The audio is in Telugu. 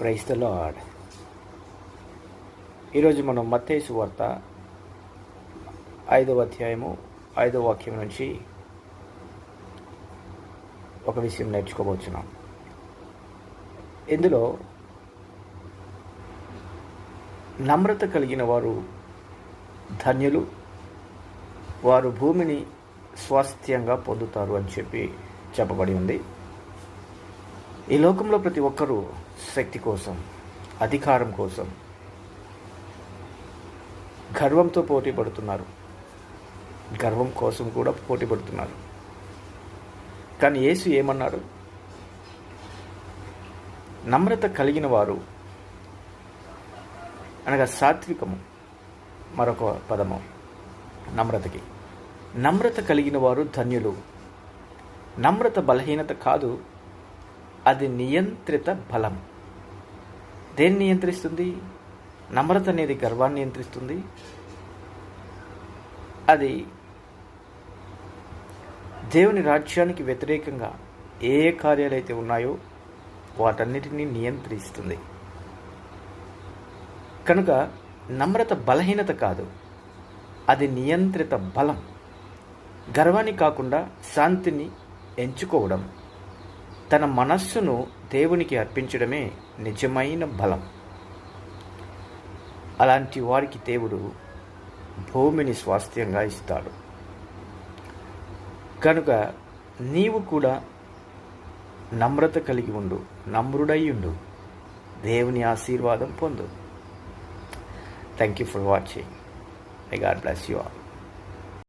ప్రైస్ ద లాడ్ ఈరోజు మనం మత్తేసు వార్త ఐదవ అధ్యాయము ఐదవ వాక్యం నుంచి ఒక విషయం నేర్చుకోబోతున్నాం ఇందులో నమ్రత కలిగిన వారు ధన్యులు వారు భూమిని స్వాస్థ్యంగా పొందుతారు అని చెప్పి చెప్పబడి ఉంది. ఈ లోకంలో ప్రతి ఒక్కరూ శక్తి కోసం అధికారం కోసం గర్వంతో పోటీ పడుతున్నారు. గర్వం కోసం కూడా పోటీ పడుతున్నారు. కానీ యేసు ఏమన్నాడు నమ్రత కలిగిన వారు అనగా సాత్వికము మరొక పదము నమ్రతకి. నమ్రత కలిగిన వారు ధన్యులు. నమ్రత బలహీనత కాదు అది నియంత్రిత బలం. దేన్ని నియంత్రిస్తుంది? నమ్రత అనేది గర్వాన్ని నియంత్రిస్తుంది. అది దేవుని రాజ్యానికి వ్యతిరేకంగా ఏ ఏ అయితే ఉన్నాయో వాటన్నిటినీ నియంత్రిస్తుంది. కనుక నమ్రత బలహీనత కాదు. అది నియంత్రిత బలం. గర్వాన్ని కాకుండా శాంతిని ఎంచుకోవడం. తన మనస్సును దేవునికి అర్పించడమే నిజమైన బలం. అలాంటి వారికి దేవుడు భూమిని స్వాస్థ్యంగా ఇస్తాడు. కనుక నీవు కూడా నమ్రత కలిగి ఉండు నమ్రుడై ఉండు. దేవుని ఆశీర్వాదం పొందు. Thank you for watching I god bless you all